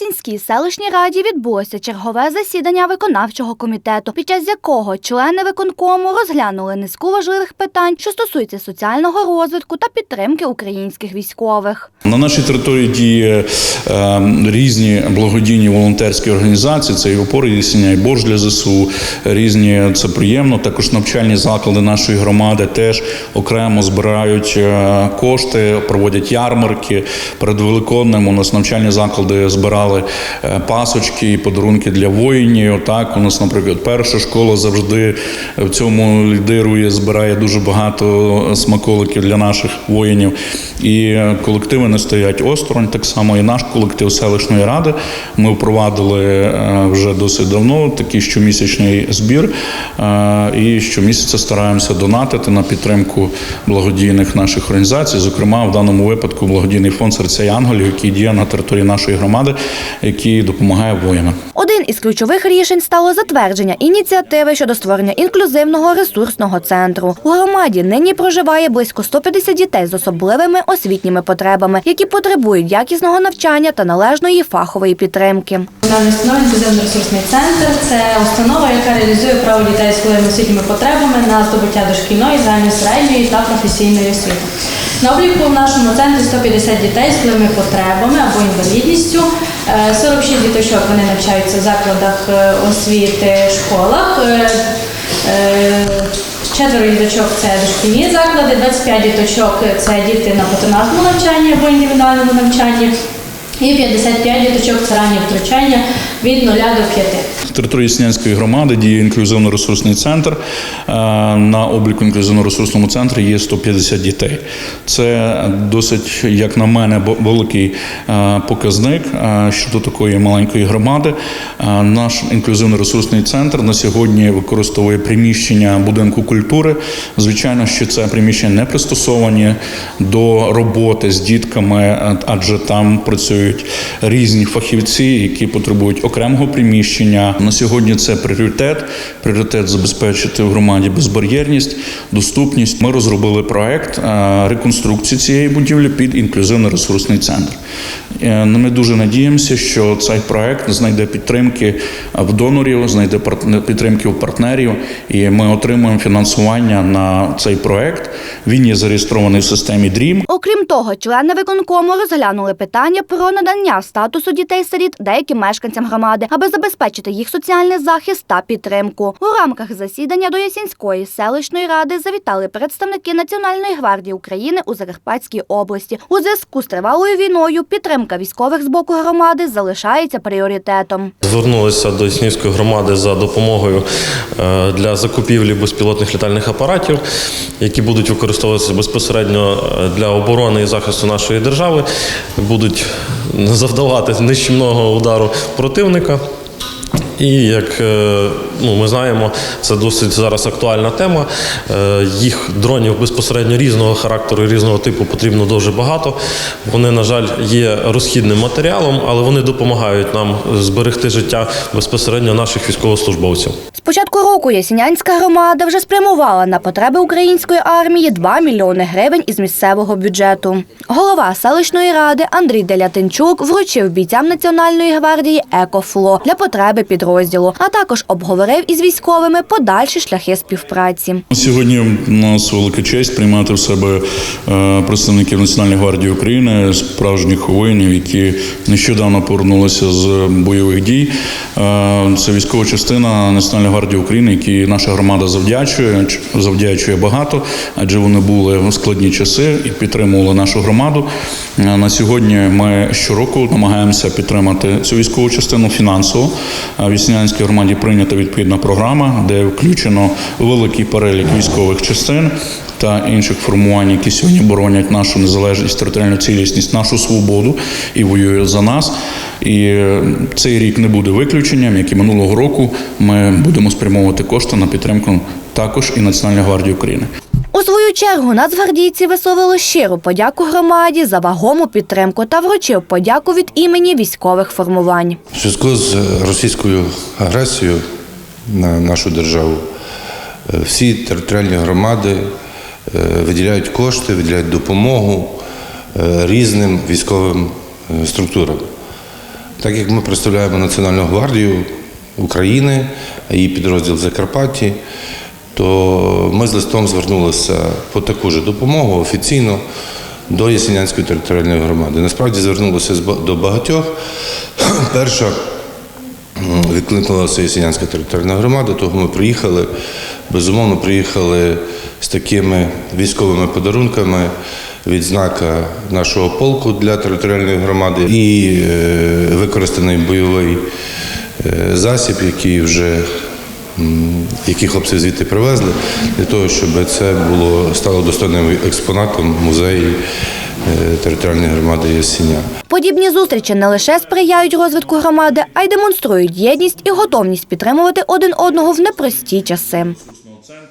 Ясінській селищній раді відбулося чергове засідання виконавчого комітету, під час якого члени виконкому розглянули низку важливих питань, що стосуються соціального розвитку та підтримки українських військових. На нашій території діє е, різні благодійні волонтерські організації. Це і опори Єсеня, і борж для ЗСУ. Різні це приємно. Також навчальні заклади нашої громади теж окремо збирають е, кошти, проводять ярмарки. Перед Великоднем у нас навчальні заклади збирали е, пасочки і подарунки для воїнів. Отак у нас, наприклад, перша школа завжди в цьому лідирує, збирає дуже багато смаколиків для наших воїнів. І колективи не стоять осторонь. Так само і наш колектив селищної ради. Ми впровадили е, вже досить давно такий щомісячний збір. е, І щомісяця стараємося донатити на підтримку благодійних наших організацій. Зокрема, в даному випадку благодійний фонд серця Янголів, який діє на території нашої громади, який допомагає воїнам. Один із ключових рішень стало затвердження ініціативи щодо створення інклюзивного ресурсного центру. У громаді нині проживає близько 150 дітей з особливими освітніми потребами, які потребують якісного навчання та належної фахової підтримки. Комунальний інклюзивний ресурсний центр це установа, яка реалізує право дітей з особливими освітніми потребами на здобуття дошкільної, загальної середньої та професійної освіти. На обліку в нашому центрі 150 дітей з певними потребами або інвалідністю. Е, 46 діточок вони навчаються в закладах е, освіти, школах. Е, е, Четверо діточок це дошкільні заклади, 25 діточок це діти на патронатному навчанні або індивідуальному навчанні. І 55 діточок це раннє втручання від 0 до 5. На території Снянської громади діє інклюзивно-ресурсний центр. Е, На обліку інклюзивно-ресурсному центрі є 150 дітей. Це досить, як на мене, великий е, показник е, щодо такої маленької громади. Наш інклюзивно-ресурсний центр на сьогодні використовує приміщення будинку культури. Звичайно, що це приміщення не пристосовані до роботи з дітками, адже там працюють різні фахівці, які потребують окремого приміщення. На сьогодні це пріоритет. Пріоритет забезпечити в громаді безбар'єрність, доступність. Ми розробили проект е, реконструкції цієї будівлі під інклюзивно-ресурсний центр. Е, Ми дуже надіємося, що цей проект знайде підтримки в донорів, знайде підтримки у партнерів, і ми отримуємо фінансування на цей проект. Він є зареєстрований в системі DREAM. Окрім того, члени виконкому розглянули питання про надання статусу дітей-сиріт деяким мешканцям громади, аби забезпечити їх соціальний захист та підтримку. У рамках засідання до Ясінської селищної ради завітали представники Національної гвардії України у Закарпатській області. У зв'язку з тривалою війною підтримка військових з боку громади залишається пріоритетом. Звернулися до Існівської громади за допомогою е, для закупівлі безпілотних літальних апаратів, які будуть використовуватися безпосередньо е, для оборони і захисту нашої держави, будуть завдавати нищівного удару противника. І як е, ну, ми знаємо, це досить зараз актуальна тема. Е, Їх дронів безпосередньо різного характеру і різного типу потрібно дуже багато. Вони, на жаль, є розхідним матеріалом, але вони допомагають нам зберегти життя безпосередньо наших військовослужбовців. З початку року Ясінянська громада вже спрямувала на потреби української армії 2 мільйони гривень із місцевого бюджету. Голова селищної ради Андрій Делятинчук вручив бійцям Національної гвардії екофло для потреби підрозділу, а також обговорив із військовими подальші шляхи співпраці. Сьогодні у нас велика честь приймати в себе е, представників Національної гвардії України, справжніх воїнів, які нещодавно повернулися з бойових дій. Е, Це військова частина Національної гвардії України, якій наша громада завдячує, завдячує багато, адже вони були в складні часи і підтримували нашу громаду. Е, На сьогодні ми щороку намагаємося підтримати цю військову частину фінансово. В Віснянській громаді прийнята відповідна програма, де включено великий перелік військових частин та інших формувань, які сьогодні боронять нашу незалежність, територіальну цілісність, нашу свободу і воюють за нас. І е, цей рік не буде виключенням, як і минулого року. Ми будемо спрямовувати кошти на підтримку також і Національної гвардії України. У свою чергу нацгвардійці висловили щиру подяку громаді за вагому підтримку та вручив подяку від імені військових формувань. В зв'язку з російською агресією на нашу державу е, всі територіальні громади е, виділяють кошти, виділяють допомогу е, різним військовим структурам. Так як ми представляємо Національну гвардію України, її підрозділ Закарпатті, то ми з листом звернулися по таку ж допомогу офіційно до Ясінянської територіальної громади. Насправді звернулися до багатьох. Перша відкликнулася Ясінянська територіальна громада, того ми приїхали. Безумовно, приїхали з такими військовими подарунками. Відзнака нашого полку для територіальної громади і е, використаний бойовий е, засіб, який вже які хлопці звідти привезли, для того, щоб це було стало достойним експонатом музею територіальної громади Ясіня. Подібні зустрічі не лише сприяють розвитку громади, а й демонструють єдність і готовність підтримувати один одного в непрості часи.